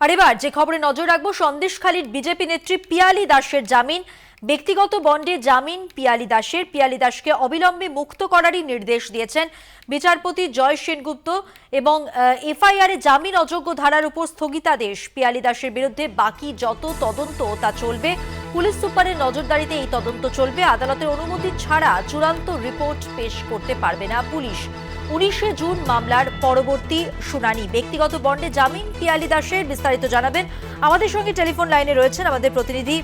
আর এবার যে খবরে নজর রাখব, সন্দেশখালীর বিজেপি নেত্রী পিয়ালি দাসের জামিন। ব্যক্তিগত বন্ডে জামিন পিয়ালি দাসের। পিয়ালি দাসকে অবিলম্বে মুক্ত করারই নির্দেশ দিয়েছেন বিচারপতি জয় সেনগুপ্ত এবং এফআইআর জামিন অযোগ্য ধারার উপর স্থগিতাদেশ। পিয়ালি দাসের বিরুদ্ধে বাকি যত তদন্ত তা চলবে, পুলিশ সুপারের নজরদারিতে এই তদন্ত চলবে। আদালতের অনুমতি ছাড়া চূড়ান্ত রিপোর্ট পেশ করতে পারবে না পুলিশ। উনিশে জুন মামলার পরবর্তী শুনানি। ব্যক্তিগত বন্ডে জামিন পিয়ালি দাসের বিস্তারিত জানাবেন। আমাদের সঙ্গে টেলিফোন লাইনে রয়েছেন আমাদের প্রতিনিধি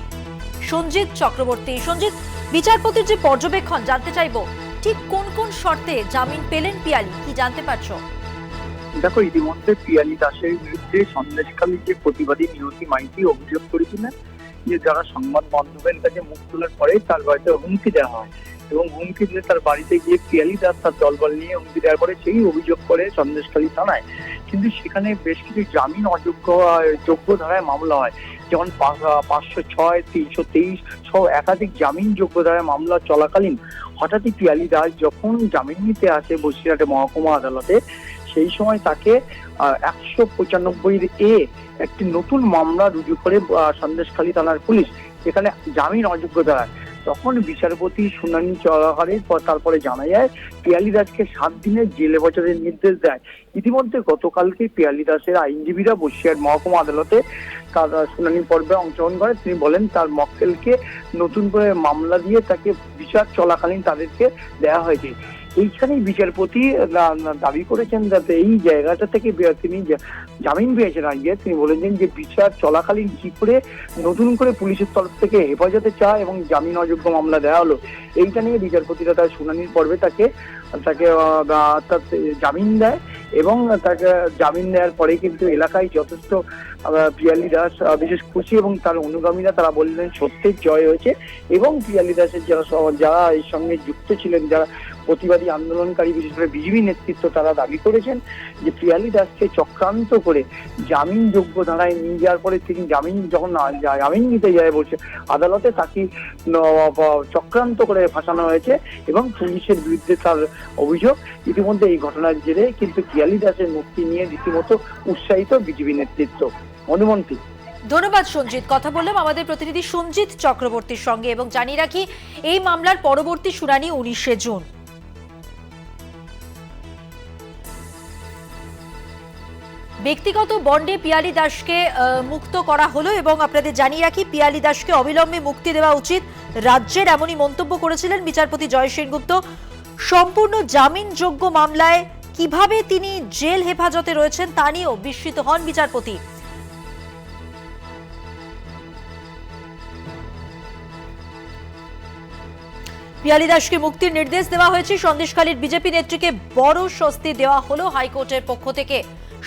সঞ্জিত চক্রবর্তী। সঞ্জিত, বিচারপতির যে পর্যবেক্ষণ, জানতে চাইব, ঠিক কোন কোন শর্তে জামিন পেলেন পিয়ালি? কি জানতে পারছ? দেখো, ইতিমধ্যে পিয়ালি দাসের বিরুদ্ধে সন্দেশখালী যে প্রতিবাদী নিয়তি মাইতি অভিযোগ করেছিলেন, যে যারা সংবাদ মাধ্যমের কাছে মুখ তোলার পরে তার বাড়িতে হুমকি দেওয়া হয় এবং হুমকি দিলে তার বাড়িতে গিয়ে পিয়ালি দাস তার দলবল নিয়ে হুমকি দেওয়ার পরে সেই অভিযোগ করে সন্দেশখালী থানায়। কিন্তু সেখানে বেশ কিছু জামিন অযোগ্য যোগ্য ধারায় মামলা হয়। যেমন পাঁচশো ছয়, তিনশো তেইশ সহ একাধিক জামিন যোগ্য ধারায় মামলা চলাকালীন হঠাৎই পিয়ালি দাস যখন জামিন নিতে আসে বসিরহাটে মহকুমা আদালতে, সেই সময় তাকে একশো পঁচানব্বই এ একটি নতুন মামলা রুজু করে সন্দেশখালী থানার পুলিশ এখানে জামিন অযোগ্য দ্বারা তখন বিচারপতি শুনানি চলাকালীন পর- তারপরে জানা যায় পিয়ালি দাসকে সাত দিনের জেলে বছরের নির্দেশ দেয়। ইতিমধ্যে গতকালকে পিয়ালি দাসের আইনজীবীরা বসিয়ার মহকুমা আদালতে তার শুনানি পর্বে অংশগ্রহণ করে তিনি বলেন, তার মক্কেলকে নতুন করে মামলা দিয়ে তাকে বিচার চলাকালীন তাদেরকে দেয়া হয়েছে। এইখানেই বিচারপতি দাবি করেছেন যাতে এই জায়গাটা থেকে তিনি জামিন পেয়েছেন আজকে। তিনি বলেছেন যে বিচার চলাকালীন কি করে নতুন করে পুলিশের তরফ থেকে হেফাজতে চায় এবং জামিন অযোগ্য মামলা দেওয়া হলো, এইটা নিয়ে বিচারপতিরা তার শুনানির পর্বে তাকে তাকে অর্থাৎ জামিন দেয় এবং তাকে জামিন দেওয়ার পরে কিন্তু এলাকায় যথেষ্ট পিয়ালি দাস বিশেষ খুশি এবং তার অনুগামীরা তারা বললেন সত্যের জয় হয়েছে এবং পিয়ালি দাসের যারা যারা এর সঙ্গে যুক্ত ছিলেন, যারা প্রতিবাদী আন্দোলনকারী বিশেষ করে বিজেপি নেতৃত্ব তারা দাবি করেছেন যে পিয়ালি দাসকে চক্রান্ত করে জামিন যোগ্য ধারায় নিয়ে যাওয়ার পরে তিনি জামিন যখন জামিন নিতে যায় বলছে, আদালতে তাকে চক্রান্ত করে ফাঁসানো হয়েছে এবং পুলিশের বিরুদ্ধে তার অভিযোগ। ইতিমধ্যে এই ঘটনার জেরে কিন্তু পিয়ালি দাসের মুক্তি নিয়ে রীতিমতো উৎসাহিত বিজেপি নেতৃত্ব। মধুমন্তী। ধন্যবাদ সঞ্জিত। কথা বললাম আমাদের প্রতিনিধি সঞ্জিত চক্রবর্তীর সঙ্গে এবং জানিয়ে রাখি, এই মামলার পরবর্তী শুনানি উনিশে জুন। ব্যক্তিগত বন্ডে পিয়ালি দাসকে মুক্ত করা হলো এবং আপনাদের জানিয়ে রাখি পিয়ালি দাসকে অবিলম্বে মুক্তি দেওয়া উচিত। রাজ্যের এমনই মন্তব্য করেছিলেন বিচারপতি জয় সেনগুপ্ত। সম্পূর্ণ জামিনযোগ্য মামলায় কীভাবে তিনি জেল হেফাজতে রয়েছেন তা নিয়েও বিস্মিত হন বিচারপতি। পিয়ালি দাসকে মুক্তির নির্দেশ দেওয়া হয়েছে। সন্দেশখালীর বিজেপি নেত্রীকে বড় স্বস্তি দেওয়া হলো হাইকোর্টের পক্ষ থেকে।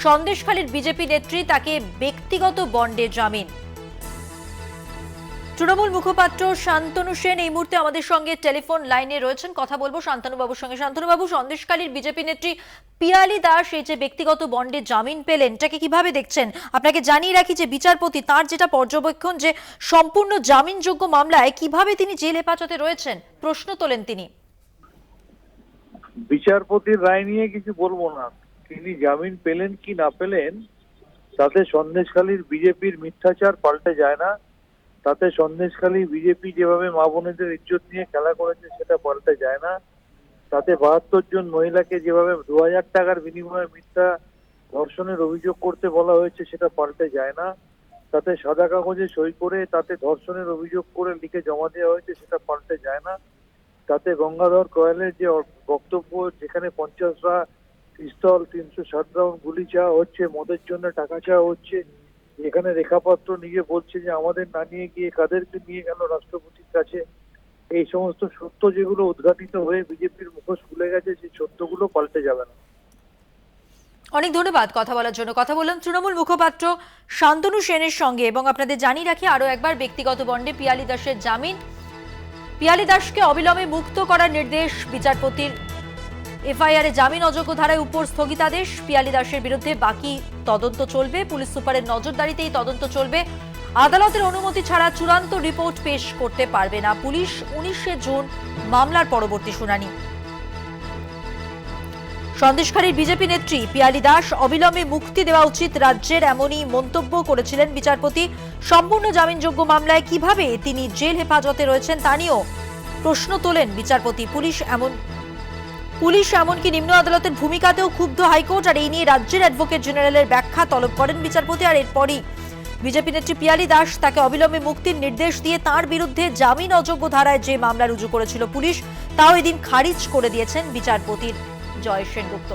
সন্দেশখালীর বিজেপি নেত্রী তাকে ব্যক্তিগত বন্ডে জামিন। তৃণমূল মুখপাত্র শান্তনু সেন এই মুহূর্তে আমাদের সঙ্গে টেলিফোন লাইনে রয়েছেন। কথা বলব শান্তনু বাবুর সঙ্গে। শান্তনু বাবু সন্দেশখালীর বিজেপি নেত্রী পিয়ালি দাস এই যে ব্যক্তিগত বন্ডে জামিন পেলেন, এটাকে কীভাবে দেখছেন? আপনাকে জানিয়ে রাখি যে বিচারপতি তার যেটা পর্যবেক্ষণ যে সম্পূর্ণ জামিনযোগ্য মামলায় কীভাবে তিনি জেল হেফাজতে রয়েছেন, প্রশ্ন তোলেন তিনি। বিচারপতির রায় নিয়ে কিছু বলব না। তিনি জামিন পেলেন কি না পেলেন, তাতে সন্দেশখালীর বিজেপির মিথ্যাচার পাল্টে যায় না। তাতে সন্দেশখালী বিজেপি যেভাবে মা বোনেদের ইজ্জত নিয়ে খেলা করেছে সেটা পাল্টে যায় না। তাতে বাহাত্তর জন মহিলাকে যেভাবে দু হাজার টাকার বিনিময়ে মিথ্যা ধর্ষণের অভিযোগ করতে বলা হয়েছে সেটা পাল্টে যায় না। তাতে সাদা কাগজে সই করে তাতে ধর্ষণের অভিযোগ করে লিখে জমা দেওয়া হয়েছে সেটা পাল্টে যায় না। তাতে গঙ্গাধর কয়েলের যে বক্তব্য, যেখানে পঞ্চাশটা পিস্তল তিনশো ষাট রাউন্ড গুলি চাওয়া হচ্ছে, মদের জন্য টাকা চাওয়া হচ্ছে। এখানে রেখাপাত্র নিজে বলছে যে, আমাদের না নিয়ে গিয়ে কাদেরকে নিয়ে গেল রাষ্ট্রপতির কাছে। এই সমস্ত সত্য যেগুলো উদ্ঘাটিত হয়ে বিজেপির মুখোশ খুলে গেছে, সেই সত্যগুলো পাল্টে যাবে না। অনেক ধন্যবাদ কথা বলার জন্য। কথা বললাম তৃণমূল মুখপাত্র শান্তনু সেনের সঙ্গে এবং আপনাদের জানিয়ে রাখি আরও একবার ব্যক্তিগত বন্ডে পিয়ালি দাসের জামিন। পিয়ালি দাসকে অবিলম্বে মুক্ত করার নির্দেশ বিচারপতির এফআইআর জামিন অযোগ্য ধারায় উপর স্থগিতাদেশ পিয়ালি দাসের বিরুদ্ধে বাকি তদন্ত চলবে। পুলিশ সুপারের নজরদারিতেই তদন্ত চলবে। আদালতের অনুমতি ছাড়া চূড়ান্ত রিপোর্ট পেশ করতে পারবে না পুলিশ। উনিশে জুন মামলার পরবর্তী শুনানি। সন্দেশখালীর বিজেপি নেত্রী পিয়ালি দাস অবিলম্বে মুক্তি দেওয়া উচিত রাজ্যের এমনই মন্তব্য করেছিলেন বিচারপতি। সম্পূর্ণ জামিনযোগ্য মামলায় কীভাবে তিনি জেল হেফাজতে রয়েছেন তা নিয়েও প্রশ্ন তোলেন বিচারপতি। পুলিশ এমন পুলিশ এমনকি নিম্ন আদালতের ভূমিকাতেও ক্ষুব্ধ হাইকোর্ট আর এই নিয়ে রাজ্যের অ্যাডভোকেট জেনারেলের ব্যাখ্যা তলব করেন বিচারপতি আর এরপরই বিজেপি নেত্রী পিয়ালি দাস তাকে অবিলম্বে মুক্তির নির্দেশ দিয়ে তার বিরুদ্ধে জামিন অযোগ্য ধারায় যে মামলা রুজু করেছিল পুলিশ, তাও এদিন খারিজ করে দিয়েছেন বিচারপতির জয় সেনগুপ্ত।